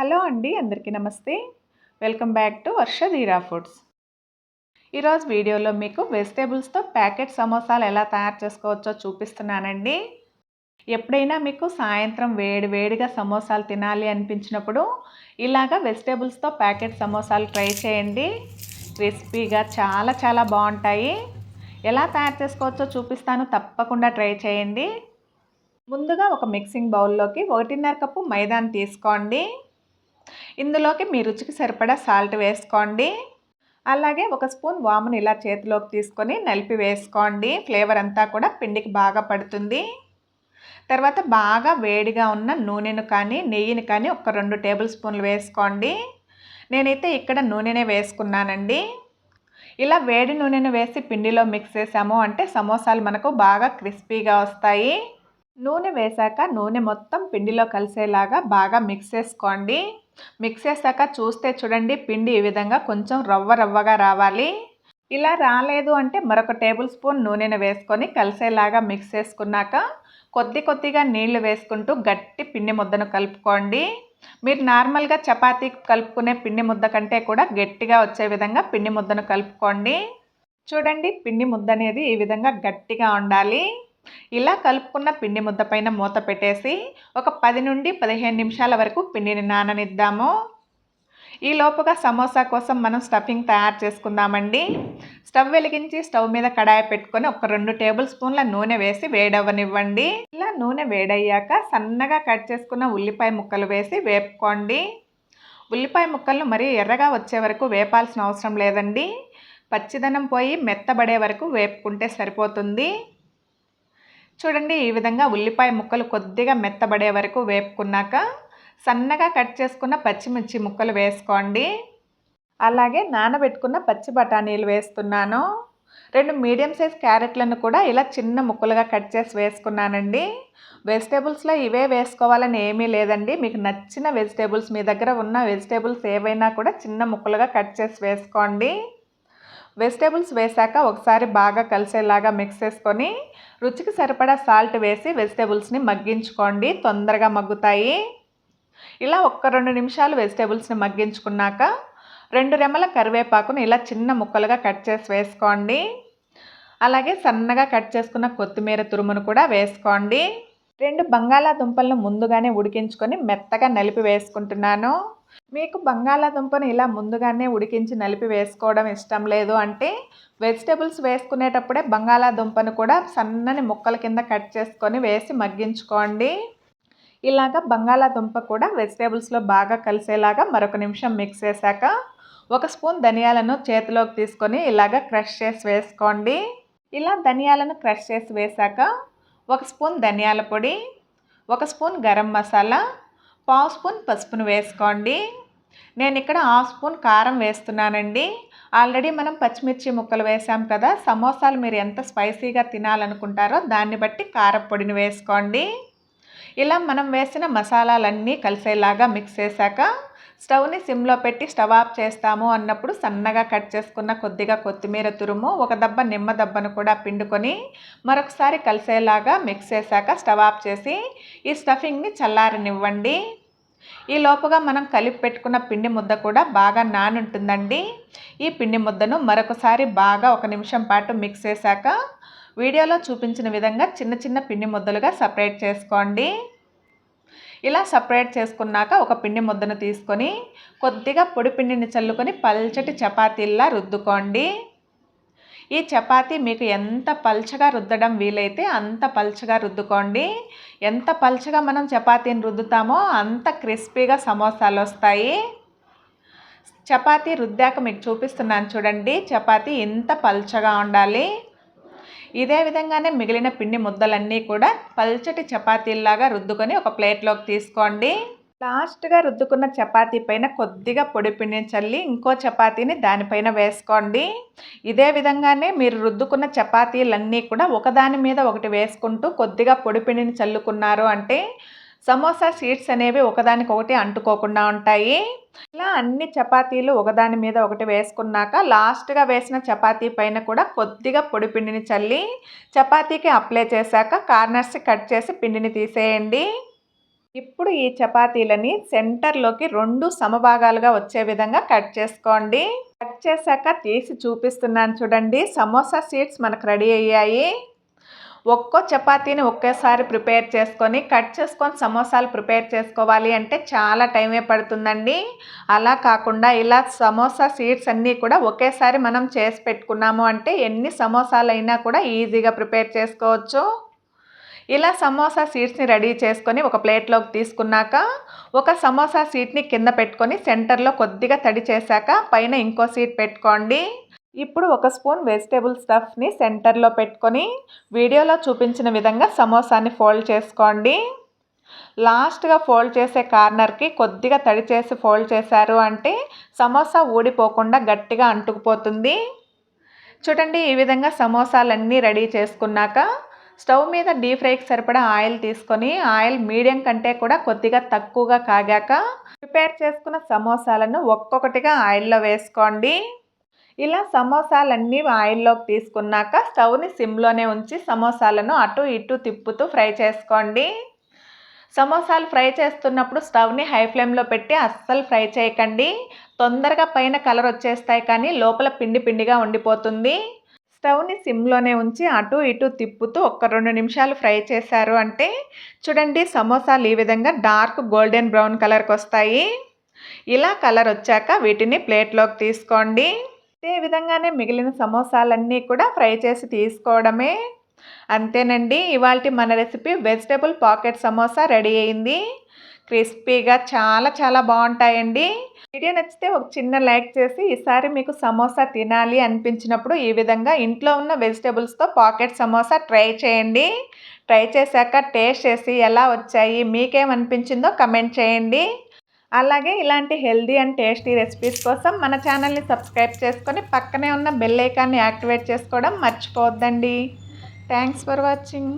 Hello అండి అందరికీ నమస్తే. వెల్కమ్ బ్యాక్ టు వర్ష ధీరా ఫుడ్స్. ఈరోజు వీడియోలో మీకు వెజిటేబుల్స్తో ప్యాకెట్ సమోసాలు ఎలా తయారు చేసుకోవచ్చో చూపిస్తున్నానండి. ఎప్పుడైనా మీకు సాయంత్రం వేడి వేడిగా సమోసాలు తినాలి అనిపించినప్పుడు ఇలాగా వెజిటేబుల్స్తో ప్యాకెట్ సమోసాలు ట్రై చేయండి. క్రిస్పీగా చాలా చాలా బాగుంటాయి. ఎలా తయారు చేసుకోవచ్చో చూపిస్తాను తప్పకుండా ట్రై చేయండి. ముందుగా ఒక మిక్సింగ్ బౌల్లోకి ఒకటిన్నర కప్పు మైదాని తీసుకోండి. ఇందులోకి మీ రుచికి సరిపడా సాల్ట్ వేసుకోండి. అలాగే ఒక స్పూన్ వామును ఇలా చేతిలోకి తీసుకొని నలిపి వేసుకోండి. ఫ్లేవర్ అంతా కూడా పిండికి బాగా పడుతుంది. తర్వాత బాగా వేడిగా ఉన్న నూనెను కానీ నెయ్యిని కానీ ఒక రెండు టేబుల్ స్పూన్లు వేసుకోండి. నేనైతే ఇక్కడ నూనెనే వేసుకున్నానండి. ఇలా వేడి నూనెను వేసి పిండిలో మిక్స్ చేసాము అంటే సమోసాలు మనకు బాగా క్రిస్పీగా వస్తాయి. నూనె వేశాక నూనె మొత్తం పిండిలో కలిసేలాగా బాగా మిక్స్ చేసుకోండి. మిక్స్ చేశాక చూస్తే చూడండి పిండి ఈ విధంగా కొంచెం రవ్వ రవ్వగా రావాలి. ఇలా రాలేదు అంటే మరొక టేబుల్ స్పూన్ నూనెను వేసుకొని కలిసేలాగా మిక్స్ చేసుకున్నాక కొద్ది కొద్దిగా నీళ్ళు వేసుకుంటూ గట్టి పిండి ముద్దను కలుపుకోండి. మీరు నార్మల్గా చపాతీ కలుపుకునే పిండి ముద్ద కంటే కూడా గట్టిగా వచ్చే విధంగా పిండి ముద్దను కలుపుకోండి. చూడండి పిండి ముద్ద అనేది ఈ విధంగా గట్టిగా ఉండాలి. ఇలా కలుపుకున్న పిండి ముద్ద పైన మూత పెట్టేసి ఒక పది నుండి పదిహేను నిమిషాల వరకు పిండిని నాననిద్దాము. ఈ లోపుగా సమోసా కోసం మనం స్టఫింగ్ తయారు చేసుకుందామండి. స్టవ్ వెలిగించి స్టవ్ మీద కడాయి పెట్టుకొని ఒక రెండు టేబుల్ స్పూన్ల నూనె వేసి వేడవ్వనివ్వండి ఇలా నూనె వేడయ్యాక సన్నగా కట్ చేసుకున్న ఉల్లిపాయ ముక్కలు వేసి వేపుకోండి. ఉల్లిపాయ ముక్కలను మరీ ఎర్రగా వచ్చే వరకు వేపాల్సిన అవసరం లేదండి. పచ్చిదనం పోయి మెత్తబడే వరకు వేపుకుంటే సరిపోతుంది. చూడండి ఈ విధంగా ఉల్లిపాయ ముక్కలు కొద్దిగా మెత్తబడే వరకు వేపుకున్నాక సన్నగా కట్ చేసుకున్న పచ్చిమిర్చి ముక్కలు వేసుకోండి. అలాగే నానబెట్టుకున్న పచ్చి బఠానీలు వేస్తున్నాను. రెండు మీడియం సైజ్ క్యారెట్లను కూడా ఇలా చిన్న ముక్కలుగా కట్ చేసి వేసుకున్నానండి. వెజిటేబుల్స్లో ఇవే వేసుకోవాలని ఏమీ లేదండి. మీకు నచ్చిన వెజిటేబుల్స్ మీ దగ్గర ఉన్న వెజిటేబుల్స్ ఏవైనా కూడా చిన్న ముక్కలుగా కట్ చేసి వేసుకోండి. వెజిటేబుల్స్ వేశాక ఒకసారి బాగా కలిసేలాగా మిక్స్ చేసుకొని రుచికి సరిపడా సాల్ట్ వేసి వెజిటేబుల్స్ని మగ్గించుకోండి. తొందరగా మగ్గుతాయి. ఇలా ఒక్క రెండు నిమిషాలు వెజిటేబుల్స్ని మగ్గించుకున్నాక రెండు రెమ్మల కరివేపాకును ఇలా చిన్న ముక్కలుగా కట్ చేసి వేసుకోండి. అలాగే సన్నగా కట్ చేసుకున్న కొత్తిమీర తురుమును కూడా వేసుకోండి. రెండు బంగాళాదుంపలను ముందుగానే ఉడికించుకొని మెత్తగా నలిపి వేసుకుంటున్నాను. మీకు బంగాళాదుంపను ఇలా ముందుగానే ఉడికించి నలిపి వేసుకోవడం ఇష్టం లేదు అంటే వెజిటేబుల్స్ వేసుకునేటప్పుడే బంగాళాదుంపను కూడా సన్నని ముక్కల కింద కట్ చేసుకొని వేసి మగ్గించుకోండి. ఇలాగ బంగాళాదుంప కూడా వెజిటేబుల్స్లో బాగా కలిసేలాగా మరొక నిమిషం మిక్స్ చేశాక ఒక స్పూన్ ధనియాలను చేతిలోకి తీసుకొని ఇలాగ క్రష్ చేసి వేసుకోండి. ఇలా ధనియాలను క్రష్ చేసి వేశాక ఒక స్పూన్ ధనియాల పొడి ఒక స్పూన్ గరం మసాలా పావు స్పూన్ పసుపును వేసుకోండి. నేను ఇక్కడ హాఫ్ స్పూన్ కారం వేస్తున్నానండి. ఆల్రెడీ మనం పచ్చిమిర్చి ముక్కలు వేసాం కదా సమోసాలు మీరు ఎంత స్పైసీగా తినాలనుకుంటారో దాన్ని బట్టి కారపొడిని వేసుకోండి. ఇలా మనం వేసిన మసాలాలన్నీ కలిసేలాగా మిక్స్ చేశాక స్టవ్ని సిమ్లో పెట్టి స్టవ్ ఆఫ్ చేస్తాము అన్నప్పుడు సన్నగా కట్ చేసుకున్న కొద్దిగా కొత్తిమీర తురుము ఒక దబ్బ నిమ్మ దబ్బను కూడా పిండుకొని మరొకసారి కలిసేలాగా మిక్స్ చేశాక స్టవ్ ఆఫ్ చేసి ఈ స్టఫింగ్ని చల్లారనివ్వండి. ఈ లోపుగా మనం కలిపి పెట్టుకున్న పిండి ముద్ద కూడా బాగా నానుంటుందండి. ఈ పిండి ముద్దను మరొకసారి బాగా ఒక నిమిషం పాటు మిక్స్ చేశాక వీడియోలో చూపించిన విధంగా చిన్న చిన్న పిండి ముద్దలుగా సపరేట్ చేసుకోండి. ఇలా సపరేట్ చేసుకున్నాక ఒక పిండి ముద్దను తీసుకొని కొద్దిగా పొడి పిండిని చల్లుకొని పల్చటి చపాతీల్లా రుద్దుకోండి. ఈ చపాతీ మీకు ఎంత పల్చగా రుద్దడం వీలైతే అంత పల్చగా రుద్దుకోండి. ఎంత పల్చగా మనం చపాతీని రుద్దుతామో అంత క్రిస్పీగా సమోసాలు వస్తాయి. చపాతీ రుద్దాక మీకు చూపిస్తున్నాను చూడండి. చపాతీ ఎంత పల్చగా ఉండాలి. ఇదే విధంగానే మిగిలిన పిండి ముద్దలన్నీ కూడా పల్చటి చపాతీల్లాగా రుద్దుకొని ఒక ప్లేట్లోకి తీసుకోండి. లాస్ట్గా రుద్దుకున్న చపాతీ పైన కొద్దిగా పొడి పిండిని చల్లి ఇంకో చపాతీని దానిపైన వేసుకోండి. ఇదే విధంగానే మీరు రుద్దుకున్న చపాతీలన్నీ కూడా ఒకదాని మీద ఒకటి వేసుకుంటూ కొద్దిగా పొడి పిండిని చల్లుకున్నారు అంటే సమోసా షీట్స్ అనేవి ఒకదానికి ఒకటి అంటుకోకుండా ఉంటాయి. ఇలా అన్ని చపాతీలు ఒకదాని మీద ఒకటి వేసుకున్నాక లాస్ట్గా వేసిన చపాతీ పైన కూడా కొద్దిగా పొడి పిండిని చల్లి చపాతీకి అప్లై చేశాక కార్నర్స్ కట్ చేసి పిండిని తీసేయండి. ఇప్పుడు ఈ చపాతీలని సెంటర్లోకి రెండు సమభాగాలుగా వచ్చే విధంగా కట్ చేసుకోండి. కట్ చేశాక తీసి చూపిస్తున్నాను చూడండి. సమోసా సీడ్స్ మనకు రెడీ అయ్యాయి. ఒక్కో చపాతీని ఒకేసారి ప్రిపేర్ చేసుకొని కట్ చేసుకొని సమోసాలు ప్రిపేర్ చేసుకోవాలి అంటే చాలా టైమే పడుతుందండి. అలా కాకుండా ఇలా సమోసా సీడ్స్ అన్నీ కూడా ఒకేసారి మనం చేసి పెట్టుకున్నాము అంటే ఎన్ని సమోసాలు అయినా కూడా ఈజీగా ప్రిపేర్ చేసుకోవచ్చు. ఇలా సమోసా సీట్స్ని రెడీ చేసుకొని ఒక ప్లేట్లోకి తీసుకున్నాక ఒక సమోసా సీట్ని కింద పెట్టుకొని సెంటర్లో కొద్దిగా తడి చేశాక పైన ఇంకో సీట్ పెట్టుకోండి. ఇప్పుడు ఒక స్పూన్ వెజిటేబుల్ స్టఫ్ని సెంటర్లో పెట్టుకొని వీడియోలో చూపించిన విధంగా సమోసాని ఫోల్డ్ చేసుకోండి. లాస్ట్గా ఫోల్డ్ చేసే కార్నర్కి కొద్దిగా తడి చేసి ఫోల్డ్ చేశారు అంటే సమోసా ఊడిపోకుండా గట్టిగా అంటుకుపోతుంది. చూడండి ఈ విధంగా సమోసాలన్నీ రెడీ చేసుకున్నాక స్టవ్ మీద డీప్ ఫ్రైకి సరిపడా ఆయిల్ తీసుకొని ఆయిల్ మీడియం కంటే కూడా కొద్దిగా తక్కువగా కాగాక ప్రిపేర్ చేసుకున్న సమోసాలను ఒక్కొక్కటిగా ఆయిల్లో వేసుకోండి. ఇలా సమోసాలన్నీ ఆయిల్లోకి తీసుకున్నాక స్టవ్ని సిమ్లోనే ఉంచి సమోసాలను అటు ఇటు తిప్పుతూ ఫ్రై చేసుకోండి. సమోసాలు ఫ్రై చేస్తున్నప్పుడు స్టవ్ని హై ఫ్లేమ్లో పెట్టి అస్సలు ఫ్రై చేయకండి. తొందరగా పైన కలర్ వచ్చేస్తాయి కానీ లోపల పిండి పిండిగా ఉండిపోతుంది. స్టవ్ని సిమ్లోనే ఉంచి అటు ఇటు తిప్పుతూ ఒక రెండు నిమిషాలు ఫ్రై చేశారు అంటే చూడండి సమోసాలు ఈ విధంగా డార్క్ గోల్డెన్ బ్రౌన్ కలర్కి వస్తాయి. ఇలా కలర్ వచ్చాక వీటిని ప్లేట్లోకి తీసుకోండి. ఇదే విధంగానే మిగిలిన సమోసాలన్నీ కూడా ఫ్రై చేసి తీసుకోవడమే. అంతేనండి ఇవాళ మన recipe vegetable pocket samosa ready అయింది. క్రిస్పీగా చాలా చాలా బాగుంటాయండి. వీడియో నచ్చితే ఒక చిన్న లైక్ చేసి ఈసారి మీకు సమోసా తినాలి అనిపించినప్పుడు ఈ విధంగా ఇంట్లో ఉన్న వెజిటేబుల్స్తో పాకెట్ సమోసా ట్రై చేయండి. ట్రై చేశాక టేస్ట్ చేసి ఎలా వచ్చాయి మీకేమనిపించిందో కమెంట్ చేయండి. అలాగే ఇలాంటి హెల్దీ అండ్ టేస్టీ రెసిపీస్ కోసం మన ఛానల్ని సబ్స్క్రైబ్ చేసుకొని పక్కనే ఉన్న బెల్ ఐకాన్ని యాక్టివేట్ చేసుకోవడం మర్చిపోవద్దండి. Thanks for watching.